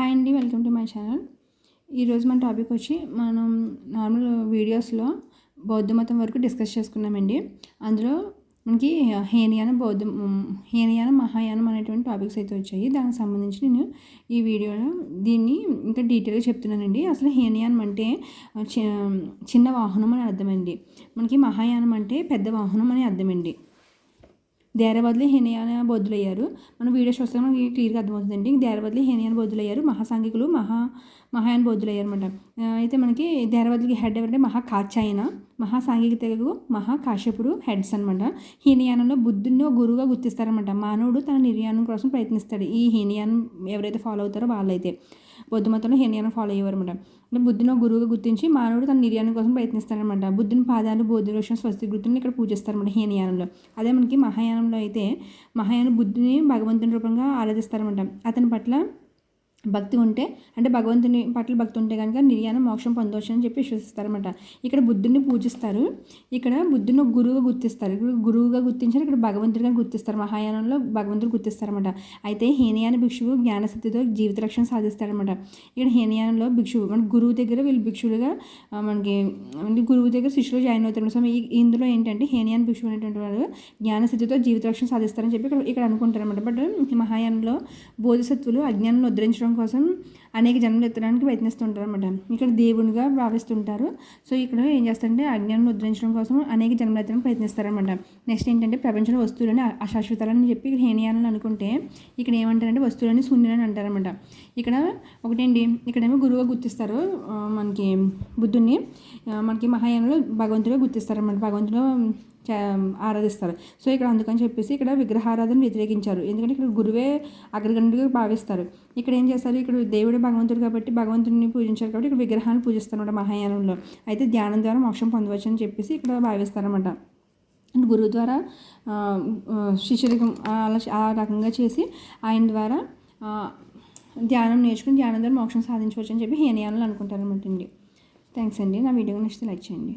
Hi అండి welcome to my channel. ఈరోజు మన టాపిక్ వచ్చి మనం నార్మల్ వీడియోస్లో బౌద్ధ మతం వరకు డిస్కస్ చేసుకున్నామండి. అందులో మనకి హేనయానం బౌద్ధ హేనయానం మహాయానం అనేటువంటి టాపిక్స్ అయితే వచ్చాయి. దానికి సంబంధించి నేను ఈ వీడియోలో దీన్ని ఇంకా డీటెయిల్గా చెప్తున్నానండి. అసలు హేనయానం అంటే చిన్న వాహనం అని అర్థమండి. మనకి మహాయానం అంటే పెద్ద వాహనం అని అర్థమండి. దేరబద్లి హేనియాన బౌద్ధులయ్యారు మనం వీడియో చూస్తే మనకి క్లియర్గా అర్థమవుతుందండి. దేరబద్లి హేనియాన బౌద్ధులయ్యారు మహాసాంఘికులు మహా మహాయాన బౌద్ధులయ్యారు అనమాట అయితే మనకి దేరబద్లికి హెడ్ ఎవరంటే మహా కాచాయన మహాసాంఘికతకు మహాకాశ్యపుడు మహా హెడ్స్ అనమాట హీనయానంలో బుద్ధుని గురువుగా గుర్తిస్తారనమాట మానవుడు తన నిర్యాణం కోసం ప్రయత్నిస్తాడు. ఈ హీనయానం ఎవరైతే ఫాలో అవుతారో వాళ్ళైతే. బౌద్ధ మతంలో హీనయానం ఫాలో అయ్యేవారనమాట అంటే బుద్ధుని గురువుగా గుర్తించి మానవుడు తన నిర్యాణం కోసం ప్రయత్నిస్తారనమాట బుద్ధుని పాదాలు బౌద్ధ వృక్షం స్వస్తి గుర్తుని ఇక్కడ పూజిస్తారనమాట హీనయానంలో. అదే మనకి మహాయానంలో అయితే మహాయాన బుద్ధుని భగవంతుని రూపంగా ఆరాధిస్తారనమాట అతని పట్ల భక్తి ఉంటే అంటే భగవంతుని పట్ల భక్తి ఉంటే కనుక నిర్యాణం మోక్షం పొందవచ్చు అని చెప్పి విశ్వసిస్తారనమాట ఇక్కడ బుద్ధుడిని పూజిస్తారు. ఇక్కడ బుద్ధుని గురువుగా గుర్తిస్తారు. గురువుగా గుర్తించారు ఇక్కడ భగవంతుడిగా గుర్తిస్తారు. మహాయానంలో భగవంతుడు గుర్తిస్తారనమాట అయితే హీనయాన భిక్షువు జ్ఞానశక్తితో జీవిత రక్షణ సాధిస్తారనమాట ఇక్కడ హీనయానంలో భిక్షువు మన గురువు దగ్గర వీళ్ళు భిక్షువులుగా మనకి గురువు దగ్గర శిష్యులు జాయిన్ అవుతారు సో ఇందులో ఏంటంటే హీనయాన భిక్షువు అనేటువంటి వాడు జ్ఞానశక్తితో జీవిత రక్షణ సాధిస్తారని చెప్పి ఇక్కడ ఇక్కడ అనుకుంటారనమాట బట్ మహాయానంలో బోధిసత్వులు అజ్ఞానం ఉద్ధరించడం చేయడం కోసం అనేక జన్మలు ఎత్తడానికి ప్రయత్నిస్తుంటారు అనమాట ఇక్కడ దేవునిగా భావిస్తుంటారు. సో ఇక్కడ ఏం చేస్తారంటే అజ్ఞానం ముద్రించడం కోసం అనేక జన్మలు ఎత్తడానికి ప్రయత్నిస్తారనమాట నెక్స్ట్ ఏంటంటే ప్రపంచంలో వస్తువులని అశాశ్వతాలని చెప్పి ఇక్కడ హేనియాలని అనుకుంటే ఇక్కడ ఏమంటారంటే వస్తువులని శూన్యులని అంటారనమాట ఇక్కడ ఒకటేంటి? ఇక్కడేమో గురువుగా గుర్తిస్తారు. మనకి బుద్ధుని మనకి మహాయానంలో భగవంతుడిగా గుర్తిస్తారనమాట భగవంతుడు ఆరాధిస్తారు. సో ఇక్కడ అందుకని చెప్పేసి ఇక్కడ విగ్రహారాధన వ్యతిరేకించారు. ఎందుకంటే ఇక్కడ గురువే అగ్రగణుడిగా భావిస్తారు. ఇక్కడ ఏం చేస్తారు? ఇక్కడ దేవుడు భగవంతుడు కాబట్టి భగవంతుడిని పూజించారు కాబట్టి ఇక్కడ విగ్రహాన్ని పూజిస్తారన్నమాట మహాయానంలో. అయితే ధ్యానం ద్వారా మోక్షం పొందవచ్చు అని చెప్పేసి ఇక్కడ భావిస్తారన్నమాట. గురువు ద్వారా శిష్యులకి అలా ఆ రకంగా చేసి ఆయన ద్వారా ధ్యానం నేర్చుకుని ధ్యానం ద్వారా మోక్షం సాధించవచ్చు అని చెప్పి హినయాలను అనుకుంటారు అనమాట అండి. థ్యాంక్స్ అండి. నా వీడియో నచ్చితే లైక్ చేయండి.